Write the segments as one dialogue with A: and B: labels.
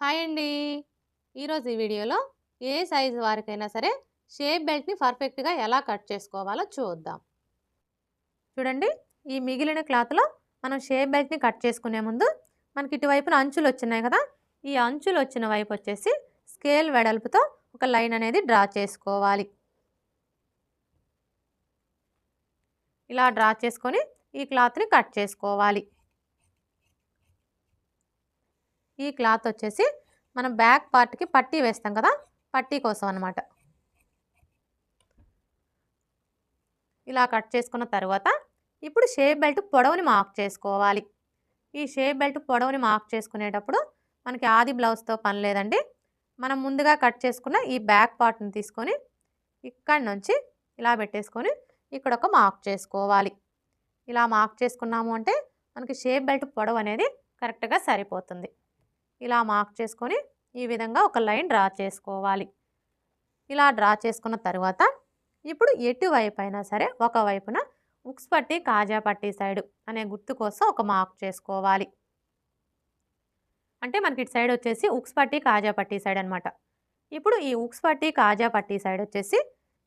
A: Hi అండి. ఈరోజు ఈ వీడియోలో ఏ సైజు వారికైనా సరే షేప్ బెల్ట్ని పర్ఫెక్ట్గా ఎలా కట్ చేసుకోవాలో చూద్దాం. చూడండి ఈ మిగిలిన క్లాత్లో మనం షేప్ బెల్ట్ని కట్ చేసుకునే ముందు మనకి ఇటువైపున అంచులు వచ్చినాయి కదా ఈ అంచులు వచ్చిన వైపు వచ్చేసి స్కేల్ వెడల్పుతో ఒక లైన్ అనేది డ్రా చేసుకోవాలి. ఇలా డ్రా చేసుకొని ఈ క్లాత్ని కట్ చేసుకోవాలి. ఈ క్లాత్ వచ్చేసి మనం బ్యాక్ పార్ట్కి పట్టీ వేస్తాం కదా పట్టీ కోసం అనమాట ఇలా కట్ చేసుకున్న తర్వాత ఇప్పుడు షేప్ బెల్ట్ పొడవుని మార్క్ చేసుకోవాలి. ఈ షేప్ బెల్ట్ పొడవుని మార్క్ చేసుకునేటప్పుడు మనకి ఆది బ్లౌజ్తో పని లేదండి. మనం ముందుగా కట్ చేసుకున్న ఈ బ్యాక్ పార్ట్ని తీసుకొని ఇక్కడి నుంచి ఇలా పెట్టేసుకొని ఇక్కడ ఒక మార్క్ చేసుకోవాలి. ఇలా మార్క్ చేసుకున్నాము అంటే మనకి షేప్ బెల్ట్ పొడవు అనేది కరెక్ట్గా సరిపోతుంది. ఇలా మార్క్ చేసుకొని ఈ విధంగా ఒక లైన్ డ్రా చేసుకోవాలి. ఇలా డ్రా చేసుకున్న తర్వాత ఇప్పుడు ఎటువైపు అయినా సరే ఒకవైపున ఉక్స్ పట్టి కాజా పట్టి సైడ్ అనే గుర్తు కోసం ఒక మార్క్ చేసుకోవాలి. అంటే మనకి ఇటు సైడ్ వచ్చేసి ఉక్స్ పట్టి కాజా పట్టి సైడ్ అనమాట ఇప్పుడు ఈ ఉక్స్ పట్టి కాజా పట్టి సైడ్ వచ్చేసి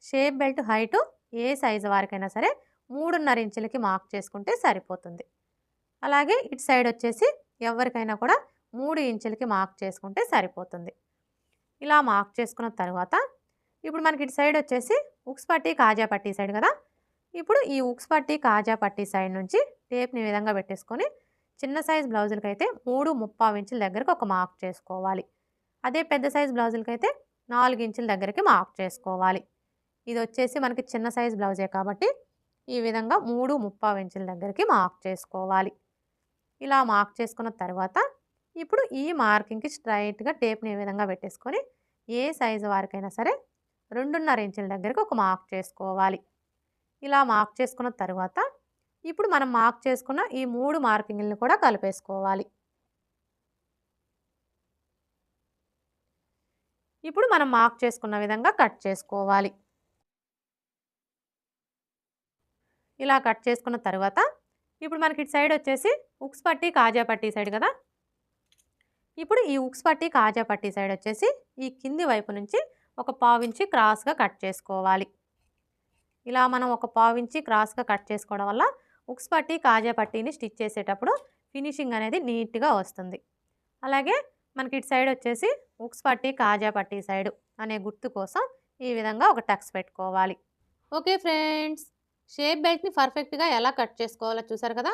A: షేప్ బెల్ట్ హైటు ఏ సైజు వారికైనా సరే మూడున్నర ఇంచులకి మార్క్ చేసుకుంటే సరిపోతుంది. అలాగే ఇటు సైడ్ వచ్చేసి ఎవరికైనా కూడా మూడు ఇంచులకి మార్క్ చేసుకుంటే సరిపోతుంది. ఇలా మార్క్ చేసుకున్న తర్వాత ఇప్పుడు మనకి ఇటు సైడ్ వచ్చేసి ఉక్స్ పట్టి కాజా పట్టి సైడ్ కదా? ఇప్పుడు ఈ ఉక్స్ పట్టి కాజా పట్టి సైడ్ నుంచి టేప్ని విధంగా పెట్టేసుకొని చిన్న సైజ్ బ్లౌజులకి అయితే మూడు ముప్పావు ఇంచుల దగ్గరకు ఒక మార్క్ చేసుకోవాలి. అదే పెద్ద సైజ్ బ్లౌజులకి అయితే నాలుగు ఇంచుల దగ్గరికి మార్క్ చేసుకోవాలి. ఇది వచ్చేసి మనకి చిన్న సైజ్ బ్లౌజే కాబట్టి ఈ విధంగా మూడు ముప్పావు ఇంచుల దగ్గరికి మార్క్ చేసుకోవాలి. ఇలా మార్క్ చేసుకున్న తర్వాత ఇప్పుడు ఈ మార్కింగ్కి స్ట్రైట్గా టేప్ని ఈ విధంగా పెట్టేసుకొని ఏ సైజు వారికైనా సరే రెండున్నర ఇంచుల దగ్గరకు ఒక మార్క్ చేసుకోవాలి. ఇలా మార్క్ చేసుకున్న తర్వాత ఇప్పుడు మనం మార్క్ చేసుకున్న ఈ మూడు మార్కింగ్లను కూడా కలిపేసుకోవాలి. ఇప్పుడు మనం మార్క్ చేసుకున్న విధంగా కట్ చేసుకోవాలి. ఇలా కట్ చేసుకున్న తర్వాత ఇప్పుడు మనకి ఇటు సైడ్ వచ్చేసి ఉక్స్ పట్టి కాజా పట్టి సైడ్ కదా? ఇప్పుడు ఈ ఉక్స్ పట్టి కాజా పట్టి సైడ్ వచ్చేసి ఈ కింది వైపు నుంచి ఒక పావించి క్రాస్గా కట్ చేసుకోవాలి. ఇలా మనం ఒక పావించి క్రాస్గా కట్ చేసుకోవడం వల్ల ఉక్స్ పట్టి కాజా పట్టీని స్టిచ్ చేసేటప్పుడు ఫినిషింగ్ అనేది నీట్గా వస్తుంది. అలాగే మనకి ఇటు సైడ్ వచ్చేసి ఉక్స్ పట్టి కాజా పట్టి సైడ్ అనే గుర్తు కోసం ఈ విధంగా ఒక టక్స్ పెట్టుకోవాలి. ఓకే ఫ్రెండ్స్ షేప్ బెల్ట్ని పర్ఫెక్ట్గా ఎలా కట్ చేసుకోవాలో చూసారు కదా?